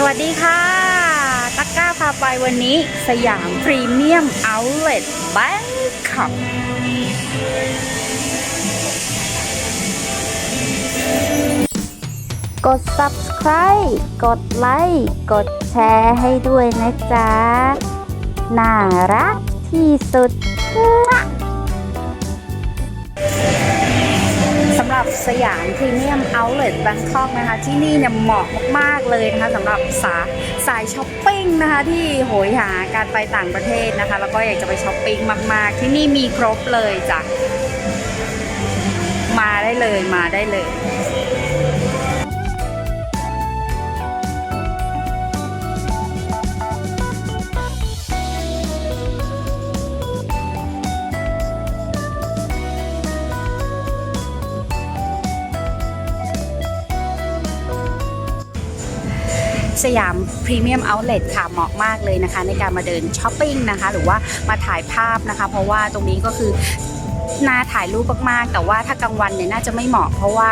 สวัสดีค่ะ ตักก้าพาไปวันนี้สยามพรีเมียมเอาท์เลทแบงคอกกด subscribe กดไลค์ กดแชร์ให้ด้วยนะจ๊ะ น่ารักที่สุด รับสยามพรีเมียมเอาท์เลทแบงคอกนะคะ ที่นี่เนี่ยเหมาะมากๆเลยนะคะสำหรับสาสายช้อปปิ้งนะคะที่โหยหาการไปต่างประเทศนะคะ แล้วก็อยากจะไปช้อปปิ้งมากๆ ที่นี่มีครบเลยจ้ะมาได้เลยมาได้เลย สยามพรีเมียมเอาท์เล t ค่ะเหมาะมากเลยนะคะ ในการมาเดินช้อปปิ้งนะคะ หรือว่ามาถ่ายภาพนะคะ เพราะว่าตรงนี้ก็คือน่าถ่ายรูปมากๆ แต่ว่าถ้ากลางวันเนี่ยน่าจะไม่เหมาะเพราะว่า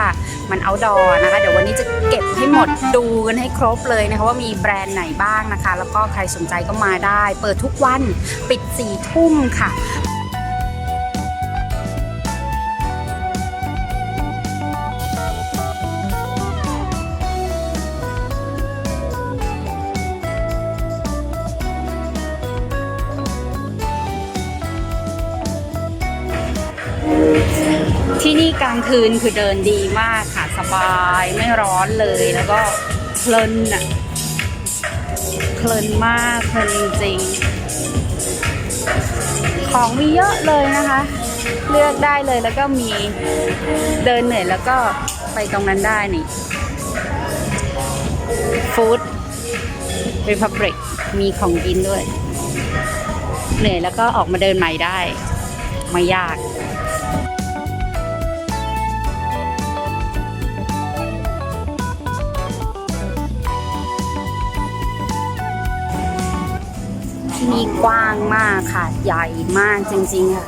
มันเอาดอร์นะคะ เดี๋ยววันนี้จะเก็บให้หมดดูกันให้ครบเลยนะคะ ว่ามีแบรนด์ไหนบ้างนะคะ แล้วก็ใครสนใจก็มาได้ เปิดทุกวันปิด4ี่ทุ่มค่ะ ที่นี่กลางคืนคือเดินดีมากค่ะสบายไม่ร้อนเลยแล้วก็เพลินอะเพลินมากเพลินจริงของมีเยอะเลยนะคะ เลือกได้เลยแล้วก็มีเดินเหนื่อยแล้วก็ไปตรงนั้นได้นี่ฟู้ดรีพับริกมีของกินด้วย เหนื่อยแล้วก็ออกมาเดินใหม่ได้ ไม่ยาก ที่นี่กว้างมากค่ะ ใหญ่มากจริงๆค่ะ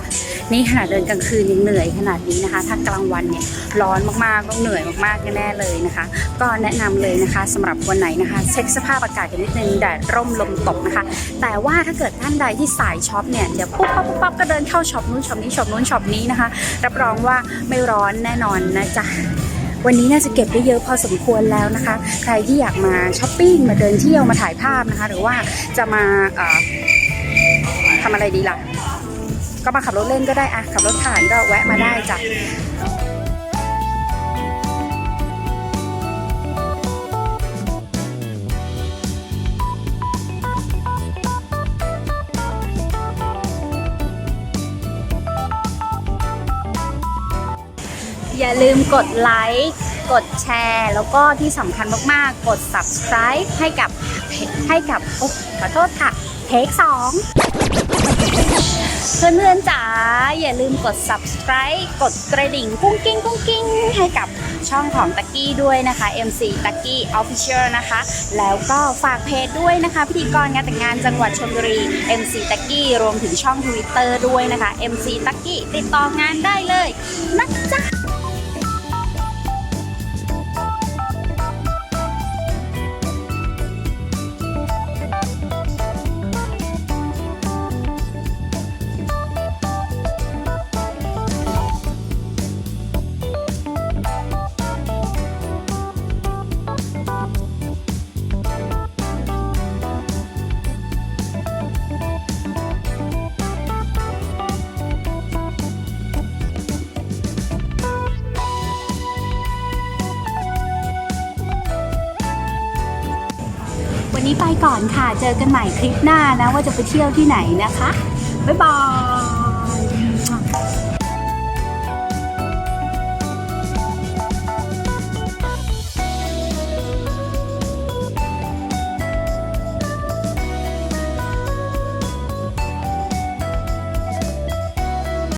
นี่ขนาดเดินกลางคืนยังเหนื่อยขนาดนี้นะคะ ถ้ากลางวันเนี่ยร้อนมากๆต้องเหนื่อยมากๆแน่เลยนะคะ ก็แนะนำเลยนะคะสำหรับวันไหนนะคะ เช็คสภาพอากาศกันนิดนึงแดดร่มลมตกนะคะ แต่ว่าถ้าเกิดท่านใดที่สายช็อปเนี่ยเดี๋ยวปุ๊บปั๊บปุ๊บปั๊บก็เดินเข้าช็อปนู้นช็อปนี้ช็อปนู้นช็อปนี้นะคะรับรองว่าไม่ร้อนแน่นอนนะจ๊ะ วันนี้น่าจะเก็บได้เยอะพอสมควรแล้วนะคะ ใครที่อยากมาช้อปปิ้งมาเดินเที่ยวมาถ่ายภาพนะคะ หรือว่าจะมาทำอะไรดีล่ะ ก็มาขับรถเล่นก็ได้อะขับรถผ่านก็แวะมาได้จ้ะ อย่าลืมกดไลค์กดแชร์ แล้วก็ที่สำคัญมากๆ กด subscribe ให้กับให้กับโอ๊ะขอโทษค่ะเทคสองเพื่อนๆจ๋าอย่าลืมกด subscribe กดกระดิ่งกุ้งกิ้งกุ้งกิ้งให้กับช่องของตักกี้ด้วยนะคะ MC ตักกี้ Official นะคะ แล้วก็ฝากเพจด้วยนะคะ พิธีกรงานแต่งงานจังหวัดชลบุรี MC ตักกี้รวมถึงช่อง Twitter ด้วยนะคะ MC ตักกี้ติดต่องานได้เลยนะจ๊ะ วันนี้ไปก่อนค่ะ เจอกันใหม่คลิปหน้านะว่าจะไปเที่ยวที่ไหนนะคะ บ๊ายบาย